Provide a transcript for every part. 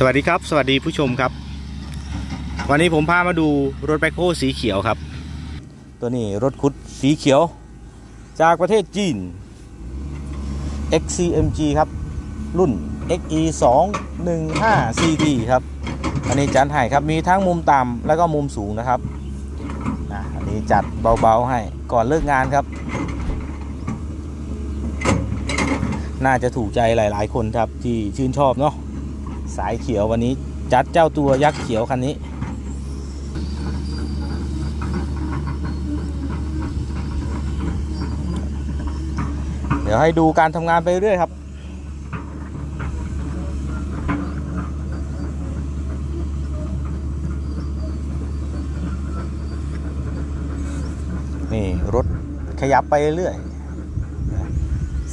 สวัสดีครับ สวัสดีผู้ชมครับ วันนี้ผมพามาดูรถแบคโฮสีเขียวครับ ตัวนี้รถคุดสีเขียว จากประเทศจีน XCMG ครับ รุ่น XE 2 1 5 CT ครับ อันนี้จัดให้ครับ มีทั้งมุมต่ำแล้วก็มุมสูงนะครับนะอันนี้จัดเบาๆให้ก่อนเลิกงานครับ น่าจะถูกใจหลายๆคนครับที่ชื่นชอบเนาะ สายเขียววันนี้จัดเจ้าตัวยักษ์เขียวคันนี้ เดี๋ยวให้ดูการทำงานไปเรื่อยครับนี่รถขยับไปเรื่อย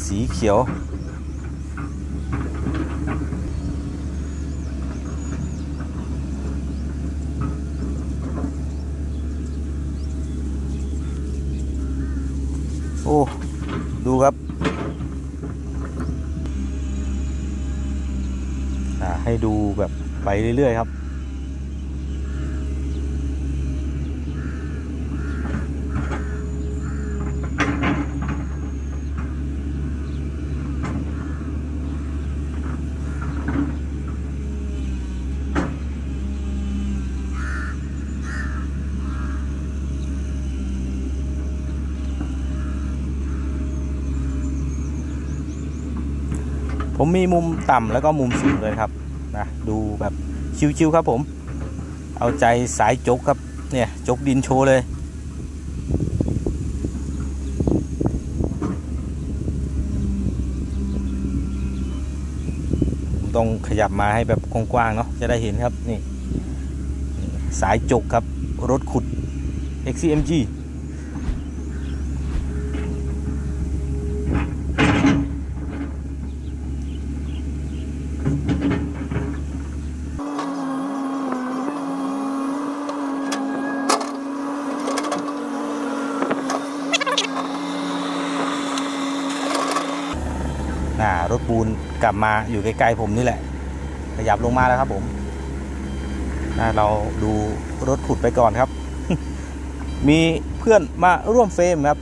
สีเขียว โอ้ ดูครับอ่าให้ดูแบบไปเรื่อยๆครับ ผมมีมุมต่ำแล้วก็มุมสูงเลยครับนะดูแบบชิวๆครับผม เอาใจสายจกครับเนี่ยจกดินโชว์เลย ต้องขยับมาให้แบบกว้างๆเนาะจะได้เห็นครับนี่ สายจกครับ รถขุด XCMG อ่ารถปูนกลับมาอยู่ใกล้ๆผมนี่แหละ ขยับลงมาแล้วครับผมเราดูรถขุดไปก่อนครับ มีเพื่อนมาร่วมเฟรมครับ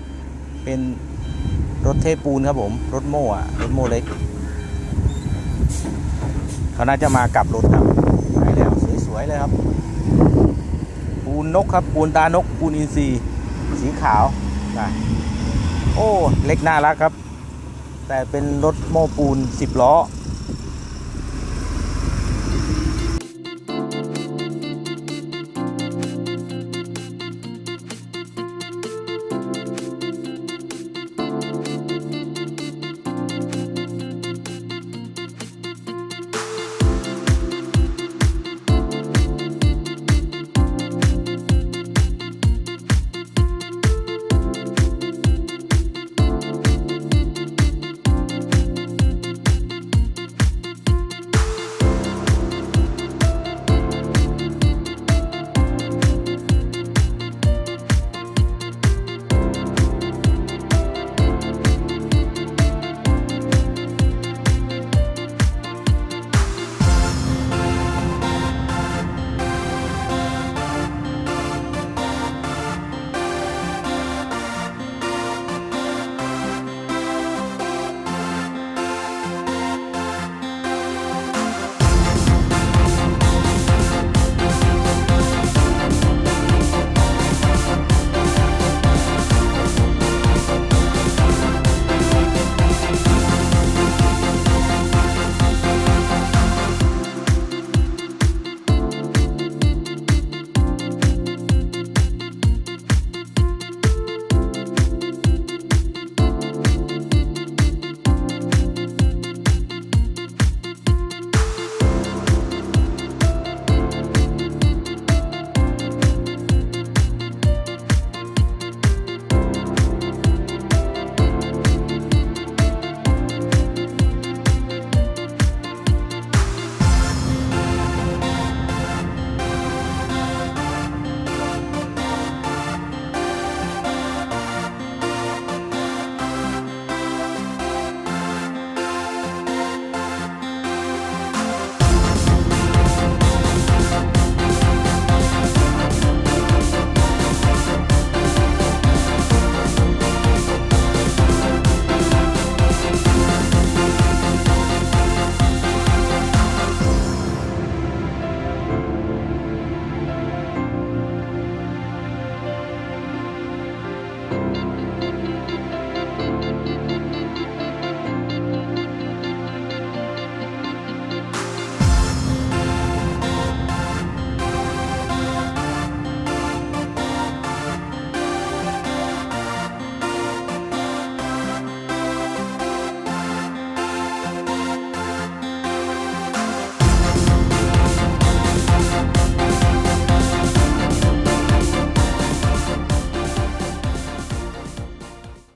เป็นรถเทปูนครับผม รถโม่อะรถโม่เล็ก เขาน่าจะมากลับรถครับไปแล้วสวยๆเลยครับ ปูนนกครับ ปูนตานก ปูนอินทรีสีขาวนะโอ้ เล็กน่ารักครับ แต่เป็นรถโม้ปูน 10 ล้อ